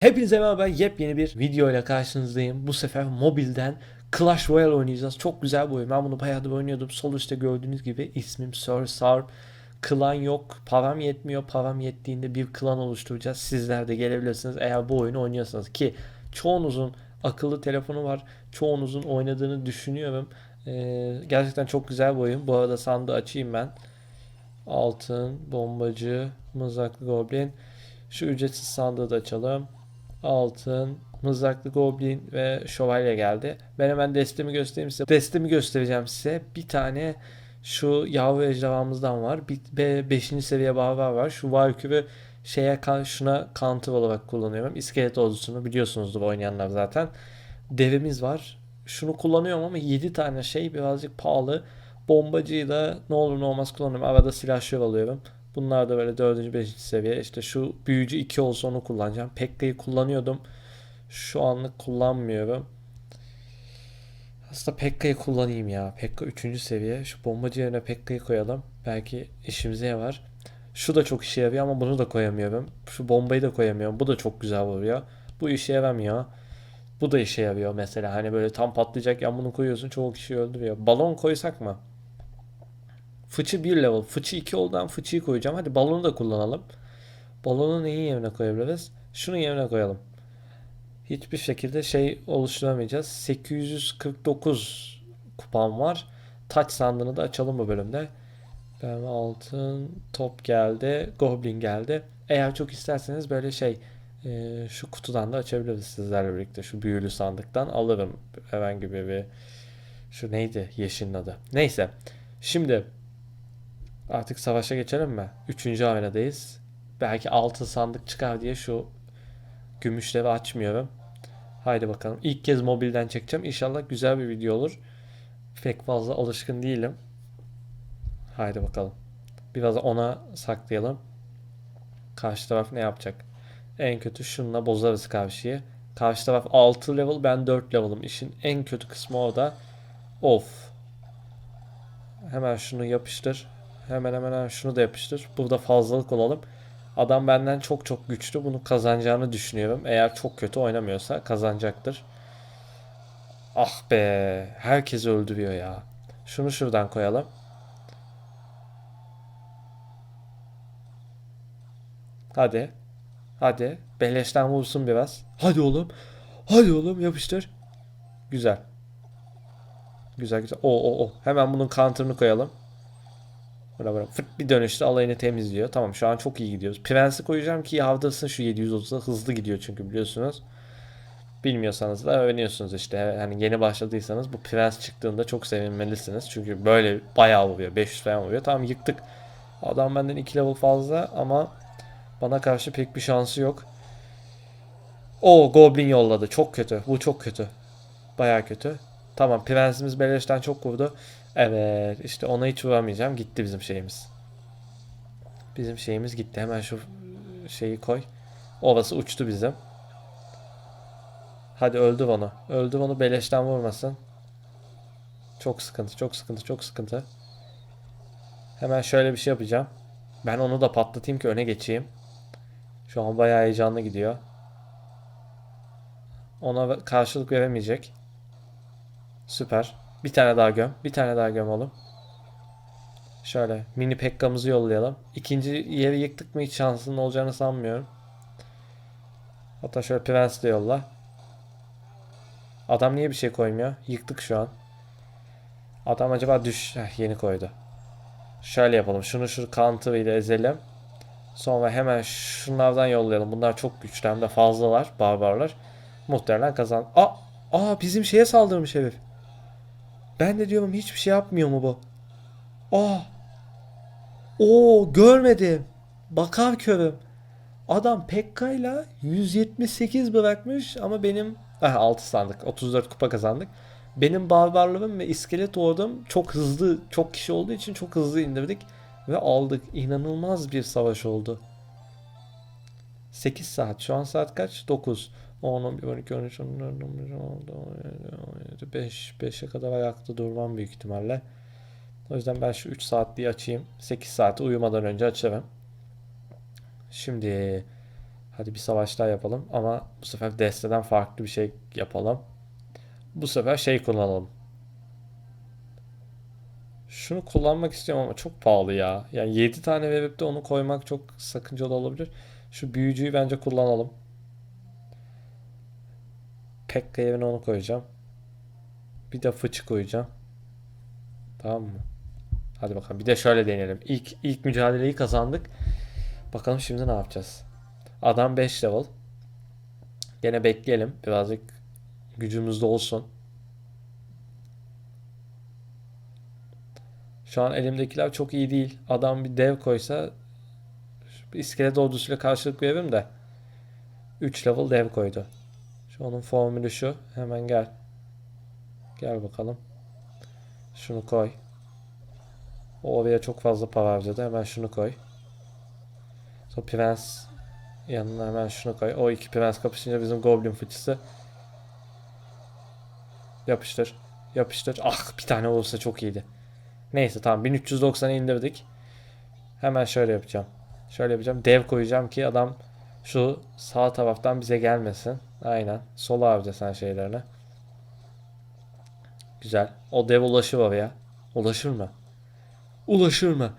Hepinize merhaba yepyeni bir video ile karşınızdayım. Bu sefer mobilden Clash Royale oynayacağız. Çok güzel bir oyun. Ben bunu bayağıdır oynuyordum. Sol üstte gördüğünüz gibi ismim Sir Sarp. Klan yok. Param yetmiyor. Param yettiğinde bir klan oluşturacağız. Sizler de gelebilirsiniz eğer bu oyunu oynuyorsanız. Ki çoğunuzun akıllı telefonu var. Çoğunuzun oynadığını düşünüyorum. Ee, gerçekten çok güzel bir oyun. Bu arada sandığı açayım ben. Altın, bombacı, mızraklı goblin. Şu ücretsiz sandığı da açalım. Altın, mızraklı goblin ve şövalye geldi. Ben hemen destemi göstereyim size. Destemi göstereceğim size. Bir tane şu yavru ejderhamızdan var. Bir 5. seviye barbar var. Şu valkürü şeye kan- şuna counter olarak kullanıyorum. İskelet ordusunu biliyorsunuzdur oynayanlar zaten. Devimiz var. Şunu kullanıyorum ama 7 tane şey birazcık pahalı. Bombacıyı da ne olur ne olmaz kullanıyorum. Arada silahşör alıyorum. Bunlar da böyle 4. 5. seviye. İşte şu büyücü 2 olsa onu kullanacağım. Pekka'yı kullanıyordum. Şu anlık kullanmıyorum. Aslında Pekka'yı kullanayım ya. Pekka 3. seviye. Şu bombacı yerine Pekka'yı koyalım. Belki işimize yarar. Şu da çok işe yarıyor ama bunu da koyamıyorum. Şu bombayı da koyamıyorum. Bu da çok güzel vuruyor. Bu işe yaramıyor. Bu da işe yarıyor mesela. Hani böyle tam patlayacak yan bunu koyuyorsun çoğu kişi öldürüyor. Balon koysak mı? Fıçı 1 level. Fıçı 2 olduğundan fıçıyı koyacağım. Hadi balonu da kullanalım. Balonu neyin yerine koyabiliriz? Şunun yerine koyalım. Hiçbir şekilde şey oluşturamayacağız. 849 kupam var. Taç sandığını da açalım bu bölümde. Ben altın top geldi. Goblin geldi. Eğer çok isterseniz böyle şey e, şu kutudan da açabiliriz sizlerle birlikte. Şu büyülü sandıktan alırım herhangi bir şu neydi yeşilin adı. Neyse. Şimdi Artık savaşa geçelim mi? Üçüncü arenadayız. Belki altın sandık çıkar diye şu gümüşleri açmıyorum. Haydi bakalım. İlk kez mobilden çekeceğim. İnşallah güzel bir video olur. Pek fazla alışkın değilim. Haydi bakalım. Biraz ona saklayalım. Karşı taraf ne yapacak? En kötü şununla bozarız karşıyı. Karşı taraf 6 level ben 4 level'ım. İşin en kötü kısmı o da. Of. Hemen şunu yapıştır. Hemen hemen şunu da yapıştır. Burada fazlalık olalım. Adam benden çok çok güçlü. Bunu kazanacağını düşünüyorum. Eğer çok kötü oynamıyorsa kazanacaktır. Ah be. Herkes öldürüyor ya. Şunu şuradan koyalım. Hadi. Hadi. Beleşten vursun biraz. Hadi oğlum. Hadi oğlum yapıştır. Güzel. Güzel güzel. O o o. Hemen bunun counter'ını koyalım. Bura bura. Fırt bir dönüşte alayını temizliyor. Tamam şu an çok iyi gidiyoruz. Prensi koyacağım ki havdasın şu 730'da hızlı gidiyor çünkü biliyorsunuz. Bilmiyorsanız da öğreniyorsunuz işte. Hani yeni başladıysanız bu prens çıktığında çok sevinmelisiniz. Çünkü böyle bayağı vuruyor. 500 falan vuruyor. Tamam yıktık. Adam benden 2 level fazla ama bana karşı pek bir şansı yok. O Goblin yolladı. Çok kötü. Bu çok kötü. Bayağı kötü. Tamam prensimiz beleşten çok vurdu. Evet işte ona hiç vuramayacağım. Gitti bizim şeyimiz. Bizim şeyimiz gitti. Hemen şu şeyi koy. Ovası uçtu bizim. Hadi öldü onu. Öldü onu beleşten vurmasın. Çok sıkıntı, çok sıkıntı, çok sıkıntı. Hemen şöyle bir şey yapacağım. Ben onu da patlatayım ki öne geçeyim. Şu an bayağı heyecanlı gidiyor. Ona karşılık veremeyecek. Süper. Bir tane daha göm. Bir tane daha göm oğlum. Şöyle mini Pekka'mızı yollayalım. İkinci yeri yıktık mı hiç şansının olacağını sanmıyorum. Hatta şöyle Prens de yolla. Adam niye bir şey koymuyor? Yıktık şu an. Adam acaba düş... Heh, yeni koydu. Şöyle yapalım. Şunu şu counter ile ezelim. Sonra hemen şunlardan yollayalım. Bunlar çok güçlü hem de fazlalar. Barbarlar. Muhtemelen kazan... Aa! Aa bizim şeye saldırmış herif. Ben de diyorum hiçbir şey yapmıyor mu bu? Aa! Oo görmedim. Bakar körüm. Adam Pekka'yla 178 bırakmış ama benim ah, 6 sandık 34 kupa kazandık. Benim barbarlığım ve iskelet ordum çok hızlı çok kişi olduğu için çok hızlı indirdik ve aldık. İnanılmaz bir savaş oldu. 8 saat. Şu an saat kaç? 9. 10, 11, 12, 13, 14, 15, 16, 17, 5. 5'e kadar ayakta durmam büyük ihtimalle. O yüzden ben şu 3 saatliği açayım. 8 saati uyumadan önce açarım. Şimdi Hadi bir savaş daha yapalım ama bu sefer desteden farklı bir şey yapalım. Bu sefer şey kullanalım. Şunu kullanmak istiyorum ama çok pahalı ya. Yani 7 tane web'de onu koymak çok sakıncalı olabilir. Şu büyücüyü bence kullanalım. Pekka yerine onu koyacağım. Bir de fıçı koyacağım. Tamam mı? Hadi bakalım. Bir de şöyle deneyelim. İlk ilk mücadeleyi kazandık. Bakalım şimdi ne yapacağız? Adam 5 level. Gene bekleyelim. Birazcık gücümüzde olsun. Şu an elimdekiler çok iyi değil. Adam bir dev koysa bir iskelet ordusuyla karşılık veririm de 3 level dev koydu. Şu onun formülü şu. Hemen gel. Gel bakalım. Şunu koy. O oraya çok fazla para harcadı. Hemen şunu koy. Sonra prens yanına hemen şunu koy. O iki prens kapışınca bizim goblin fıçısı. Yapıştır. Yapıştır. Ah bir tane olursa çok iyiydi. Neyse tamam 1390'a indirdik. Hemen şöyle yapacağım. Şöyle yapacağım. Dev koyacağım ki adam şu sağ taraftan bize gelmesin. Aynen. Sola harca sen şeylerine. Güzel. O dev ulaşır oraya. Ulaşır mı? Ulaşır mı?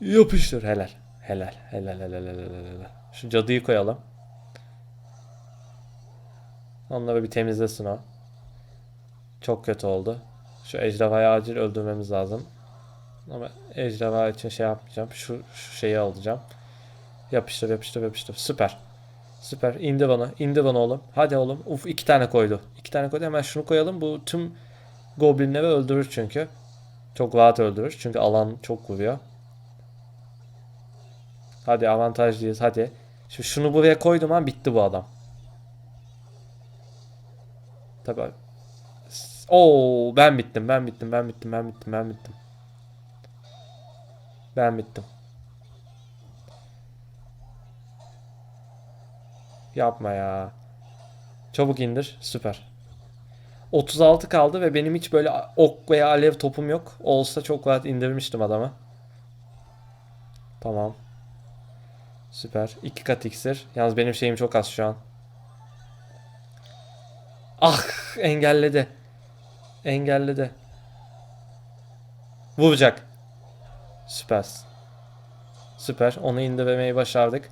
Yapıştır. Helal. Helal helal helal helal. helal. Şu cadıyı koyalım. Onları bir temizlesin o. Çok kötü oldu. Şu ejderhayı acil öldürmemiz lazım. Ama ejderha için şey yapmayacağım. Şu, şu şeyi alacağım. Yapıştır yapıştır yapıştır. Süper. Süper. İndi bana. İndi bana oğlum. Hadi oğlum. Uf iki tane koydu. İki tane koydu. Hemen şunu koyalım. Bu tüm goblinleri öldürür çünkü. Çok rahat öldürür. Çünkü alan çok vuruyor. Hadi avantajlıyız. Hadi. Şimdi şunu buraya koydum an bitti bu adam. Tabii. Oo ben bittim. Ben bittim. Ben bittim. Ben bittim. Ben bittim. Ben bittim. Yapma ya. Çabuk indir. Süper. 36 kaldı ve benim hiç böyle ok veya alev topum yok. Olsa çok rahat indirmiştim adamı. Tamam. Süper. 2 kat iksir. Yalnız benim şeyim çok az şu an. Ah engelledi. Engelledi. Vuracak. Süper. Süper. Onu indirmeyi başardık.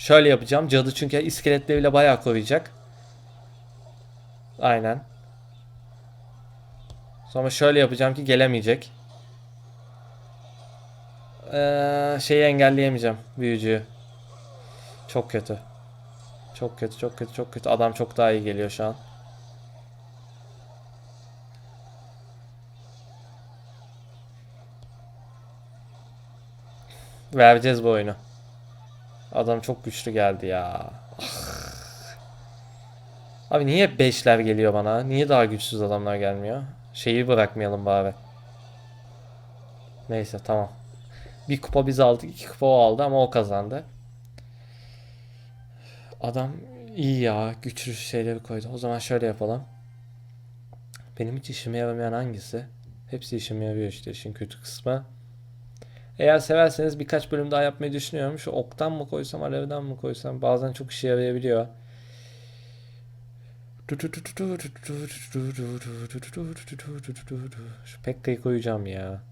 Şöyle yapacağım. Cadı çünkü iskeletleriyle bayağı koruyacak. Aynen. Sonra şöyle yapacağım ki gelemeyecek. Ee, şeyi engelleyemeyeceğim. Büyücüyü. Çok kötü. Çok kötü, çok kötü, çok kötü. Adam çok daha iyi geliyor şu an. Vereceğiz bu oyunu. Adam çok güçlü geldi ya. Ah. Abi niye hep 5'ler geliyor bana? Niye daha güçsüz adamlar gelmiyor? Şeyi bırakmayalım bari. Neyse tamam. Bir kupa biz aldık, iki kupa o aldı ama o kazandı. Adam iyi ya, güçlü şeyleri koydu. O zaman şöyle yapalım. Benim hiç işime yaramayan hangisi? Hepsi işime yarıyor işte işin kötü kısmı. Eğer severseniz birkaç bölüm daha yapmayı düşünüyorum. Şu oktan mı koysam, alevden mi koysam bazen çok işe yarayabiliyor. Şu Pekka'yı koyacağım ya.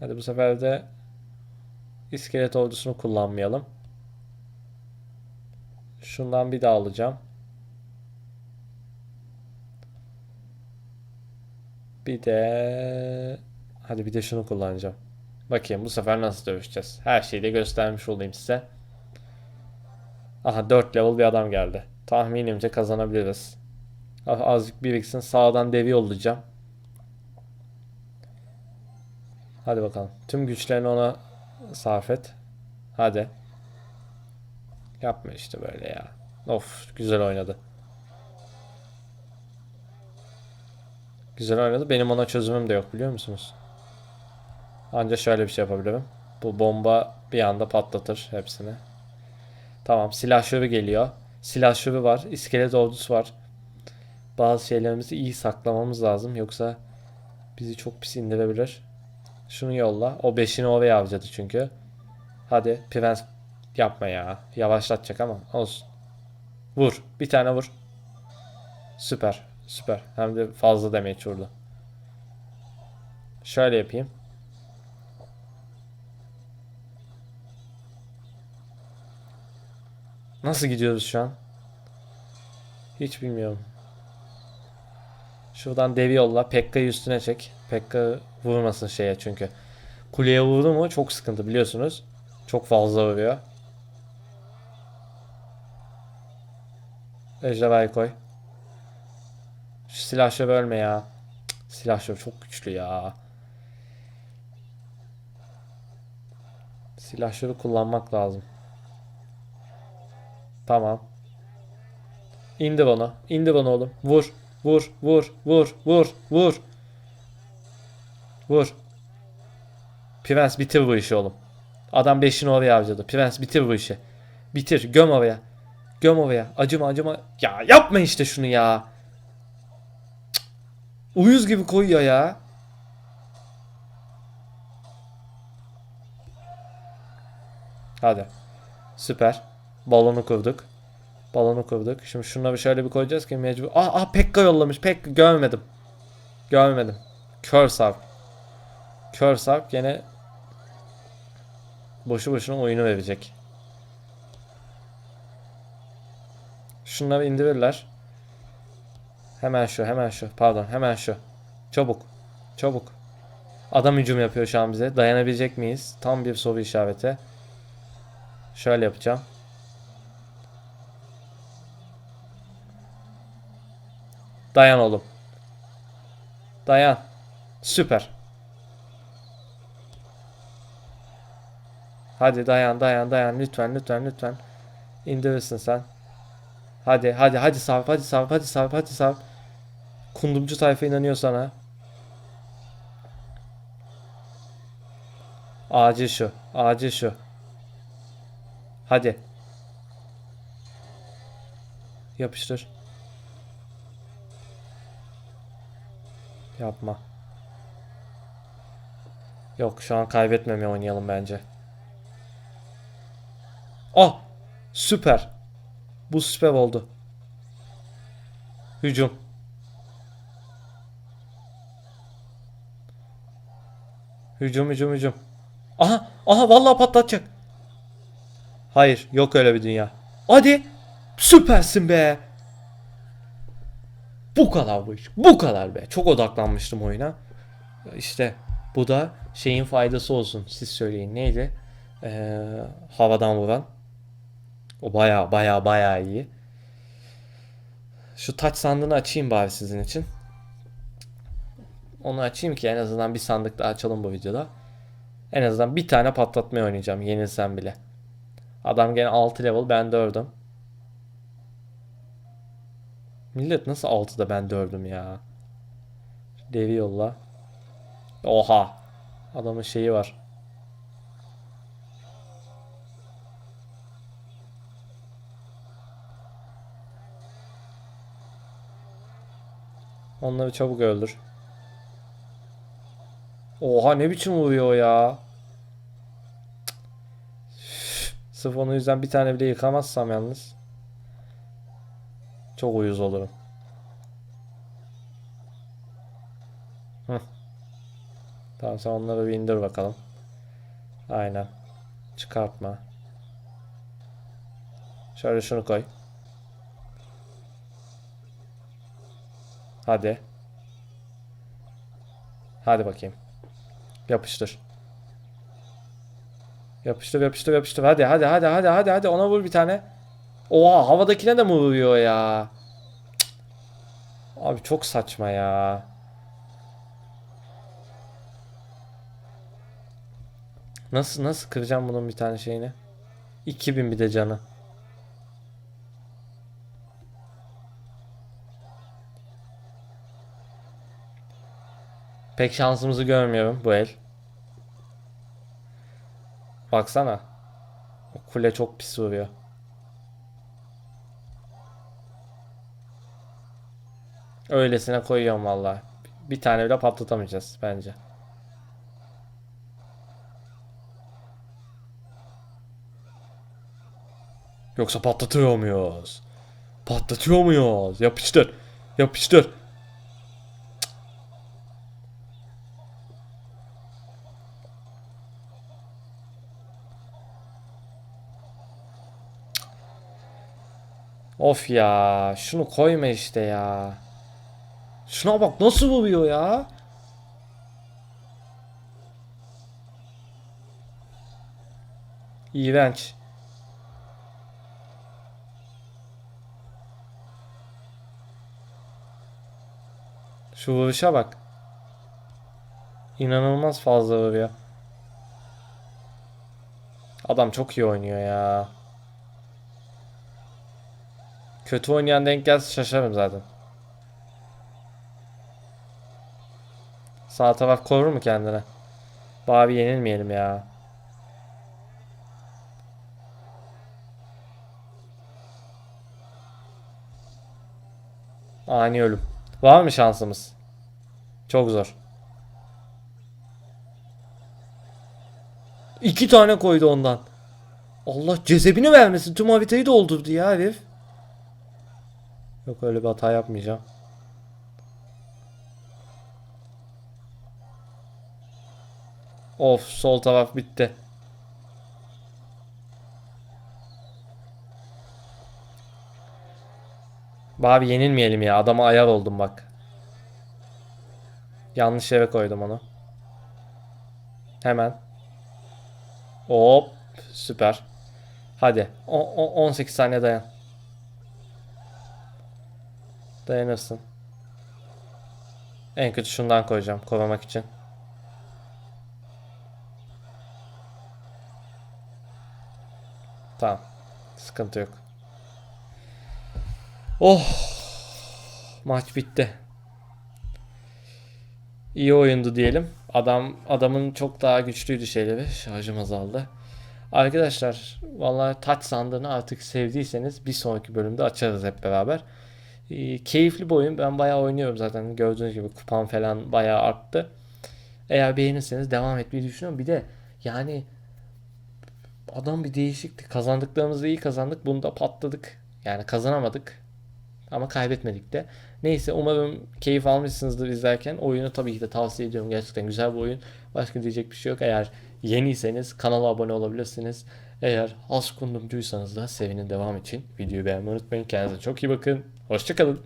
Hadi bu sefer de iskelet ordusunu kullanmayalım. Şundan bir daha alacağım. Bir de hadi bir de şunu kullanacağım. Bakayım bu sefer nasıl dövüşeceğiz. Her şeyi de göstermiş olayım size. Aha 4 level bir adam geldi. Tahminimce kazanabiliriz. Ah, Azıcık biriksin. Sağdan devi yollayacağım. Hadi bakalım. Tüm güçlerini ona sarf et. Hadi. Yapma işte böyle ya. Of güzel oynadı. Güzel oynadı. Benim ona çözümüm de yok biliyor musunuz? Anca şöyle bir şey yapabilirim. Bu bomba bir anda patlatır hepsini. Tamam silahşörü geliyor. Silahşörü var. iskelet ordusu var. Bazı şeylerimizi iyi saklamamız lazım. Yoksa bizi çok pis indirebilir. Şunu yolla. O beşini oraya harcadı çünkü. Hadi Prens yapma ya. Yavaşlatacak ama olsun. Vur. Bir tane vur. Süper. Süper. Hem de fazla damage vurdu. Şöyle yapayım. Nasıl gidiyoruz şu an? Hiç bilmiyorum. Şuradan devi yolla. Pekka'yı üstüne çek. Pekka vurmasın şeye çünkü. Kuleye vurdu mu çok sıkıntı biliyorsunuz. Çok fazla vuruyor. Ejderhayı koy. Şu silahşör ölme ya. Cık, Silahşör çok güçlü ya. Silahşörü kullanmak lazım. Tamam. İndir onu. İndir onu oğlum. Vur. Vur. Vur. Vur. Vur. Vur. Vur. Prens bitir bu işi oğlum. Adam beşini oraya harcadı. Prens bitir bu işi. Bitir. Göm oraya. Göm oraya. Acıma acıma. Ya yapma işte şunu ya. Uyuz gibi koyuyor ya. Hadi. Süper. Balonu kurduk. Balonu kurduk. Şimdi şunları şöyle bir koyacağız ki mecbur. Aa, aa Pekka yollamış. Pekka görmedim. Görmedim. Kör sarp. Kör sarp gene boşu boşuna oyunu verecek. Şunları indirirler. Hemen şu, hemen şu. Pardon, hemen şu. Çabuk. Çabuk. Adam hücum yapıyor şu an bize. Dayanabilecek miyiz? Tam bir soru işareti. Şöyle yapacağım. Dayan oğlum. Dayan. Süper. Hadi dayan dayan dayan lütfen lütfen lütfen. İndirirsin sen. Hadi hadi hadi Sarp hadi Sarp hadi Sarp hadi Sarp. Kundumcu tayfa inanıyor sana. Acil şu. Acil şu. Hadi. Yapıştır. Yapma. Yok şu an kaybetmemeye oynayalım bence. Ah! Süper. Bu süper oldu. Hücum. Hücum hücum hücum. Aha! Aha vallahi patlatacak. Hayır, yok öyle bir dünya. Hadi! Süpersin be! Bu kadar bu iş. Bu kadar be. Çok odaklanmıştım oyuna. İşte bu da şeyin faydası olsun. Siz söyleyin. Neydi? Ee, havadan vuran. O baya baya baya iyi. Şu taç sandığını açayım bari sizin için. Onu açayım ki en azından bir sandık daha açalım bu videoda. En azından bir tane patlatmaya oynayacağım yenilsem bile. Adam gene 6 level ben 4'üm. Millet nasıl 6'da ben 4'üm ya. Devi yolla. Oha. Adamın şeyi var. Onları çabuk öldür. Oha ne biçim vuruyor ya. Cık. Sırf onun yüzden bir tane bile yıkamazsam yalnız. Çok uyuz olurum. Hı. Tamam sen onları bir indir bakalım. Aynen. Çıkartma. Şöyle şunu koy. Hadi. Hadi bakayım. Yapıştır. Yapıştır yapıştır yapıştır. Hadi hadi hadi hadi hadi hadi ona vur bir tane. Oha havadakine de mi vuruyor ya? Cık. Abi çok saçma ya. Nasıl nasıl kıracağım bunun bir tane şeyini? 2000 bir de canı. Pek şansımızı görmüyorum bu el. Baksana. O kule çok pis vuruyor. Öylesine koyuyorum valla. Bir tane bile patlatamayacağız bence. Yoksa patlatıyor muyuz? Patlatıyor muyuz? Yapıştır. Yapıştır. Of ya, şunu koyma işte ya. Şuna bak nasıl vuruyor ya. İğrenç. Şu vuruşa bak. İnanılmaz fazla vuruyor. Adam çok iyi oynuyor ya. Kötü oynayan denk gelse şaşarım zaten. Sağ taraf korur mu kendine? Bari yenilmeyelim ya. Ani ölüm. Var mı şansımız? Çok zor. İki tane koydu ondan. Allah cezebini vermesin. Tüm haritayı doldurdu ya herif. Yok öyle bir hata yapmayacağım. Of sol taraf bitti. Abi yenilmeyelim ya. Adama ayar oldum bak. Yanlış yere koydum onu. Hemen. Hop. Süper. Hadi. O, o- 18 saniye dayan. Dayanırsın. En kötü şundan koyacağım korumak için. Tamam. Sıkıntı yok. Oh. Maç bitti. İyi oyundu diyelim. Adam adamın çok daha güçlüydü şeyleri. Şarjım azaldı. Arkadaşlar vallahi taç sandığını artık sevdiyseniz bir sonraki bölümde açarız hep beraber. Ee, keyifli bir oyun. Ben bayağı oynuyorum zaten. Gördüğünüz gibi kupam falan bayağı arttı. Eğer beğenirseniz devam etmeyi düşünüyorum. Bir de yani adam bir değişikti. Kazandıklarımızda iyi kazandık. Bunda patladık. Yani kazanamadık. Ama kaybetmedik de. Neyse umarım keyif almışsınızdır izlerken. Oyunu tabii ki de tavsiye ediyorum. Gerçekten güzel bir oyun. Başka diyecek bir şey yok. Eğer yeniyseniz kanala abone olabilirsiniz. Eğer az kundumcuysanız da sevinin devam için videoyu beğenmeyi unutmayın. Kendinize çok iyi bakın. Hoşçakalın.